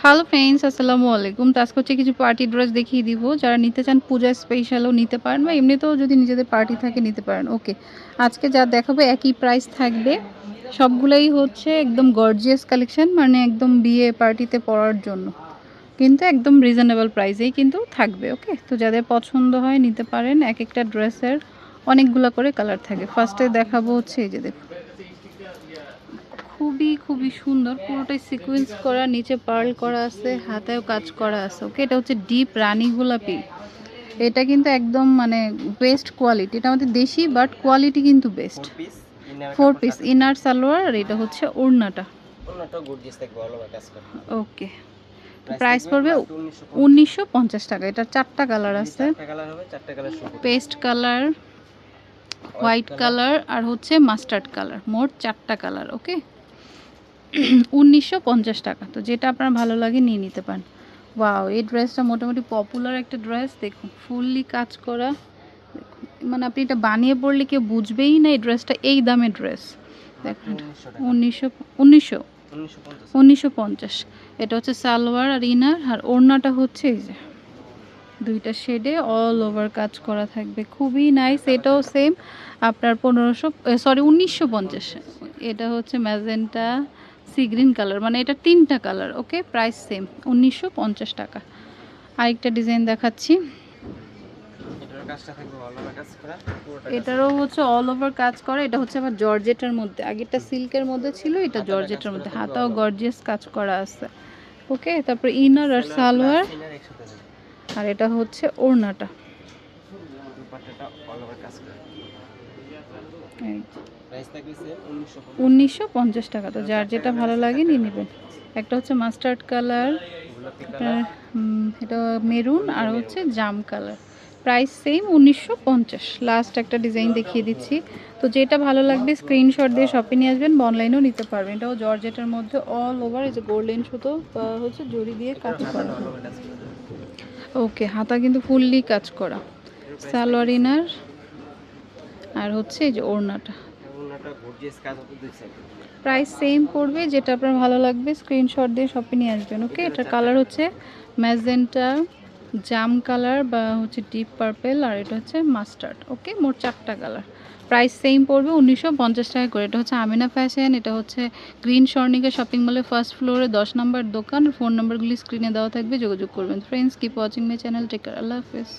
Hello friends আসসালামু আলাইকুম। তো আজকে হচ্ছে কিছু পার্টি ড্রেস দেখিয়ে দিব। যারা নিতে চান পূজা স্পেশালও নিতে পারেন বা এমনিতেও যদি নিজেদের পার্টি থাকে নিতে পারেন। ওকে আজকে যা দেখাবো একই প্রাইস থাকবে। সবগুলোই হচ্ছে একদম গর্জিয়াস কালেকশন মানে একদম বিয়ে পার্টিতে পরার জন্য। কিন্তু একদম রিজনেবল প্রাইসেই কিন্তু থাকবে ওকে তো যাদের পছন্দ হয় নিতে পারেন এক একটা ড্রেসের অনেকগুলো করে কালার থাকে। ফার্স্টে দেখাবো হচ্ছে এই যে দেখুন। খুবই খুবই সুন্দর। পুরোটাই সিকোয়েন্স করা নিচে পার্ল করা আছে হাতেও কাজ করা আছে। ওকে এটা হচ্ছে ডিপ রানী গোলাপি। এটা কিন্তু একদম মানে বেস্ট কোয়ালিটি এটা আমাদের দেশি বাট কোয়ালিটি কিন্তু best four piece inner salwar আর এটা হচ্ছে ওড়নাটা। ওকে প্রাইস পড়বে উনিশশো পঞ্চাশ। টাকা। এটা চারটা কালার আছে। পেস্ট কালার হোয়াইট কালার আর হচ্ছে মাস্টার্ড কালার মোট চারটা কালার ওকে উনিশশো পঞ্চাশ টাকা। তো যেটা আপনার ভালো লাগে নিয়ে নিতে পারেন। ওয়াও এই ড্রেসটা মোটামুটি পপুলার একটা ড্রেস দেখুন ফুললি কাজ করা। দেখুন মানে আপনি এটা বানিয়ে পড়লে কেউ বুঝবেই না এই ড্রেসটা এই দামের ড্রেস দেখুন উনিশশো উনিশশো উনিশশো। পঞ্চাশ। এটা হচ্ছে সালোয়ার আর ইনার আর ওড়নাটা হচ্ছে এই যে। দুইটা শেডে অল ওভার কাজ করা থাকবে। খুবই নাইস এটাও সেম আপনার পনেরোশো সরি উনিশশো পঞ্চাশ। এটা হচ্ছে ম্যাজেন্টা সি গ্রিন কালার মানে এটা তিনটা কালার ওকে? প্রাইস সেম উনিশশো পঞ্চাশ টাকা। আরেকটা ডিজাইন দেখাচ্ছি। এটারও হচ্ছে অল ওভার কাজ করা এটা হচ্ছে আবার জর্জেটার মধ্যে আগেরটা সিল্কের মধ্যে ছিল এটা জর্জেটার মধ্যে হাতাও গর্জিয়াস কাজ করা আছে ওকে? তারপর ইনার আর সালোয়ার আর এটা হচ্ছে ওড়নাটা। দুপাট্টাটা অল ওভার কাজ করা। এই প্রাইস থাকবে সেম উনিশশো পঞ্চাশ। টাকা তো যার যেটা ভালো লাগে নিয়ে নেবেন একটা হচ্ছে মাস্টার্ড কালার এটা মেরুন আর হচ্ছে জাম কালার প্রাইস সেম উনিশশো পঞ্চাশ। লাস্ট একটা ডিজাইন দেখিয়ে দিচ্ছি। তো যেটা ভালো লাগবে স্ক্রিনশট দিয়ে শপে নিয়ে আসবেন বা অনলাইনেও নিতে পারবেন। এটাও জর্জেটের মধ্যে অল ওভার এই যে গোল্ডেন সুতো হচ্ছে জড়ি দিয়ে কাজ করা। ওকে হাতা কিন্তু ফুললি কাজ করা। সালোয়ার ইনার আর হচ্ছে এই যে ওড়নাটা। প্রাইস সেম পড়বে যেটা আপনার ভালো লাগবে স্ক্রিনশট দিয়ে শপে নিয়ে আসবেন ওকে এটার কালার হচ্ছে ম্যাজেন্টা জাম কালার বা হচ্ছে ডিপ পার্পেল আর এটা হচ্ছে মাস্টার্ড ওকে মোট চারটা কালার প্রাইস সেম পড়বে উনিশশো পঞ্চাশ টাকা করে। এটা হচ্ছে আমিনা ফ্যাশন এটা হচ্ছে গ্রিন স্বর্ণিকা শপিং মলের ফার্স্ট ফ্লোরে দশ নম্বর দোকান ফোন নাম্বারগুলি স্ক্রিনে দেওয়া থাকবে যোগাযোগ করবেন। Friends keep watching my channel টেকার আল্লাহ হাফেজ।